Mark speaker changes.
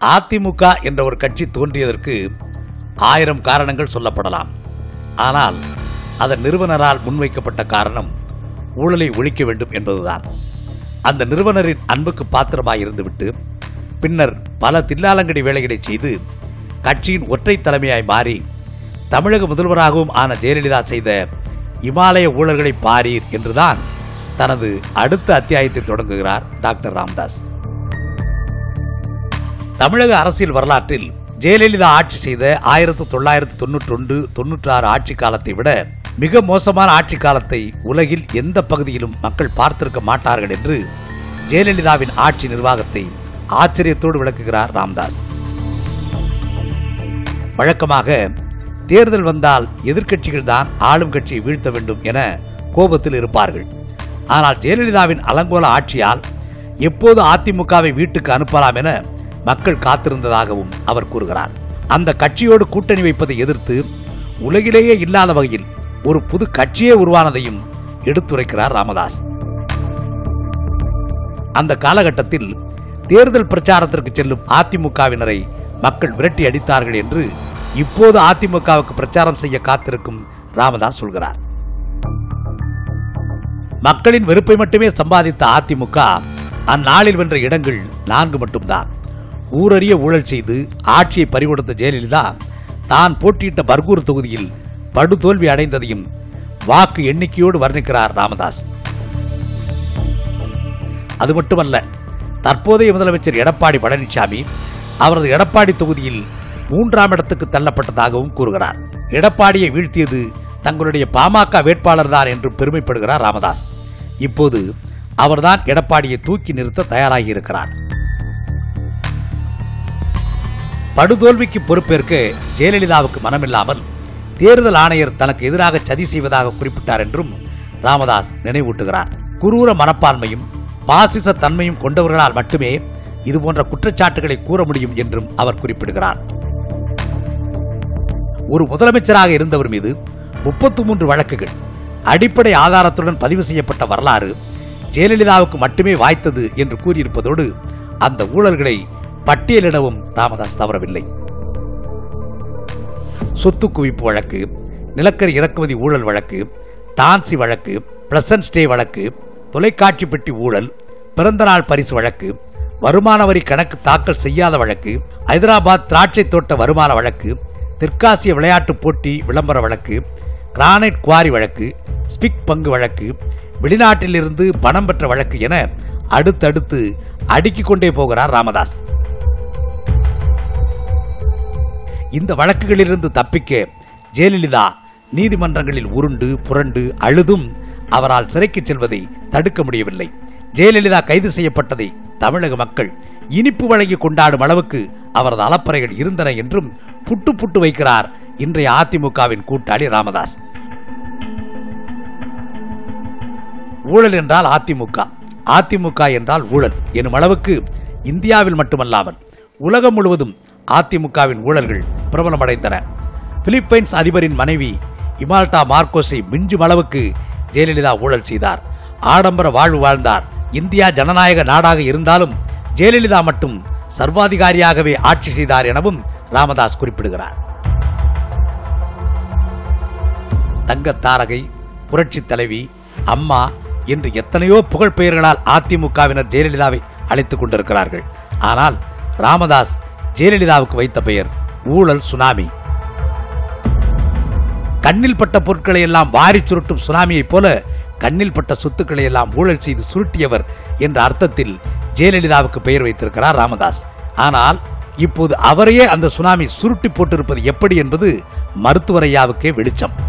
Speaker 1: அதிமுக என்ற ஒரு கட்சி தோன்றியதற்கு ஆயிரம் காரணங்கள் சொல்லப்படலாம். ஆனால் அதன் நிறுவனரால் முன்வைக்கப்பட்ட காரணம் ஊழலை ஒழிக்க வேண்டும் என்பதுதான். அந்த நிறுவனரின் அன்புக்கு பாத்திரமாய் இருந்துவிட்டு பின்னர் பல தில்லாலங்கடி வேலைகளை செய்து கட்சியின் ஒற்றை தலைமையாய் மாறி தமிழக முதல்வராகவும் ஆன ஜெயலலிதா செய்த இமாலய ஊழல்களை பாரீர் என்றுதான் தனது அடுத்த அத்தியாயத்தை தொடங்குகிறார் டாக்டர் ராம்தாஸ். தமிழக அரசியல் வரலாற்றில் ஜெயலலிதா ஆட்சி செய்த ஆயிரத்தி தொள்ளாயிரத்தி தொண்ணூற்றி ஒன்று ஆறு ஆட்சி காலத்தை விட மிக மோசமான ஆட்சி காலத்தை உலகில் எந்த பகுதியிலும் மக்கள் பார்த்திருக்க மாட்டார்கள் என்று ஜெயலலிதாவின் ஆட்சி நிர்வாகத்தை ஆச்சரியத்தோடு விளக்குகிறார் ராம்தாஸ். வழக்கமாக தேர்தல் வந்தால் எதிர்க்கட்சிகள் தான் ஆளும் கட்சியை வீழ்த்த வேண்டும் என கோபத்தில் இருப்பார்கள். ஆனால் ஜெயலலிதாவின் அலங்கோல ஆட்சியால் எப்போது அதிமுகவை வீட்டுக்கு அனுப்பலாம் என மக்கள் காத்திருந்ததாகவும் அவர் கூறுகிறார். அந்த கட்சியோடு கூட்டணி வைப்பதை எதிர்த்து உலகிலேயே இல்லாத வகையில் ஒரு புது கட்சியே உருவானதையும் எடுத்துரைக்கிறார் ராமதாஸ். அந்த காலகட்டத்தில் தேர்தல் பிரச்சாரத்திற்கு செல்லும் அதிமுகவினரை மக்கள் விரட்டி அடித்தார்கள் என்று இப்போது அதிமுகவுக்கு பிரச்சாரம் செய்ய காத்திருக்கும் ராமதாஸ் சொல்கிறார். மக்களின் வெறுப்பை மட்டுமே சம்பாதித்த அதிமுக அந்நாளில் வென்ற இடங்கள் நான்கு மட்டும்தான். ஊரறிய ஊழல் செய்து ஆட்சியை பறிகொடுத்த ஜெயலலிதா தான் போட்டியிட்ட பர்கூர் தொகுதியில் படுதோல்வி அடைந்ததையும் வாக்கு எண்ணிக்கையோடு வர்ணிக்கிறார் ராமதாஸ். அது மட்டுமல்ல தற்போதைய முதலமைச்சர் எடப்பாடி பழனிசாமி அவரது எடப்பாடி தொகுதியில் மூன்றாம் இடத்துக்கு தள்ளப்பட்டதாகவும் கூறுகிறார். எடப்பாடியை வீழ்த்தியது தங்களுடைய பாமக வேட்பாளர் தான் என்று பெருமைப்படுகிறார் ராமதாஸ். இப்போது அவர்தான் எடப்பாடியை தூக்கி நிறுத்த தயாராகி இருக்கிறார். படுதோல்விக்கு பொறுப்பேற்க ஜெயலலிதாவுக்கு மனமில்லாமல் தேர்தல் ஆணையர் தனக்கு எதிராக சதி செய்வதாக குறிப்பிட்டார் என்றும் ராமதாஸ் நினைவூட்டுகிறார். குரூர மனப்பான்மையும் பாசிச தன்மையும் கொண்டவர்களால் மட்டுமே இதுபோன்ற குற்றச்சாட்டுகளை கூற முடியும் என்றும் அவர் குறிப்பிடுகிறார். ஒரு முதலமைச்சராக இருந்தவர் மீது முப்பத்து மூன்று வழக்குகள் அடிப்படை ஆதாரத்துடன் பதிவு செய்யப்பட்ட வரலாறு ஜெயலலிதாவுக்கு மட்டுமே வாய்த்தது என்று கூறியிருப்பதோடு அந்த ஊழல்களை பட்டியலிடவும் ராமதாஸ் தவறவில்லை. சொத்து குவிப்பு வழக்கு நிலக்கரி இறக்குமதி ஊழல் வழக்கு டான்சி வழக்கு பிளசன்ட் ஸ்டே வழக்கு தொலைக்காட்சி பெட்டி ஊழல் பிறந்தநாள் பரிசு வழக்கு வருமான வரி கணக்கு தாக்கல் செய்யாத வழக்கு ஐதராபாத் திராட்சை தோட்ட வருமான வழக்கு தெற்காசிய விளையாட்டுப் போட்டி விளம்பர வழக்கு கிரானைட் குவாரி வழக்கு ஸ்பிக் பங்கு வழக்கு வெளிநாட்டிலிருந்து பணம் பெற்ற வழக்கு என அடுத்தடுத்து அடுக்கிக் கொண்டே போகிறார் ராமதாஸ். இந்த வழக்குகளிலிருந்து தப்பிக்க ஜெயலலிதா நீதிமன்றங்களில் உருண்டு புரண்டு அழுதும் அவரால் சிறைக்கு செல்வதை தடுக்க முடியவில்லை. ஜெயலலிதா கைது செய்யப்பட்டதை தமிழக மக்கள் இனிப்பு வழங்கி கொண்டாடும் அளவுக்கு அவரது அலப்பறைகள் இருந்தன என்றும் புட்டு புட்டு வைக்கிறார் இன்றைய அதிமுகவின் கூட்டாளி ராமதாஸ். ஊழல் என்றால் அதிமுக அதிமுக என்றால் ஊழல் எனும் அளவுக்கு இந்தியாவில் மட்டுமல்லாமல் உலகம் முழுவதும் அதிமுகவின் ஊழல்கள் பிரபலமடைந்தன. பிலிப்பைன்ஸ் அதிபரின் மனைவி இமால்டா மார்க்கோஸை மிஞ்சும் அளவுக்கு ஜெயலலிதா ஊழல் செய்தார். ஆடம்பர வாழ்வு வாழ்ந்தார். இந்தியா ஜனநாயக நாடாக இருந்தாலும் ஜெயலலிதா மட்டும் சர்வாதிகாரியாகவே ஆட்சி செய்தார் எனவும் ராமதாஸ் குறிப்பிடுகிறார். தங்க தாரகை புரட்சி தலைவி அம்மா என்று எத்தனையோ புகழ் பெயர்களால் அதிமுகவினர் ஜெயலலிதாவை அழைத்துக் கொண்டிருக்கிறார்கள். ஆனால் ராமதாஸ் ஜெயலலிதாவுக்கு வைத்த பெயர் ஊழல் சுனாமி. கண்ணில் பட்ட பொருட்களை எல்லாம் வாரி சுருட்டும் சுனாமியைப் போல கண்ணில் பட்ட சொத்துக்களை எல்லாம் ஊழல் செய்து சுருட்டியவர் என்ற அர்த்தத்தில் ஜெயலலிதாவுக்கு பெயர் வைத்திருக்கிறார் ராமதாஸ். ஆனால் இப்போது அவரையே அந்த சுனாமி சுருட்டி போட்டிருப்பது எப்படி என்பது மருத்துவரையாவுக்கே வெளிச்சம்.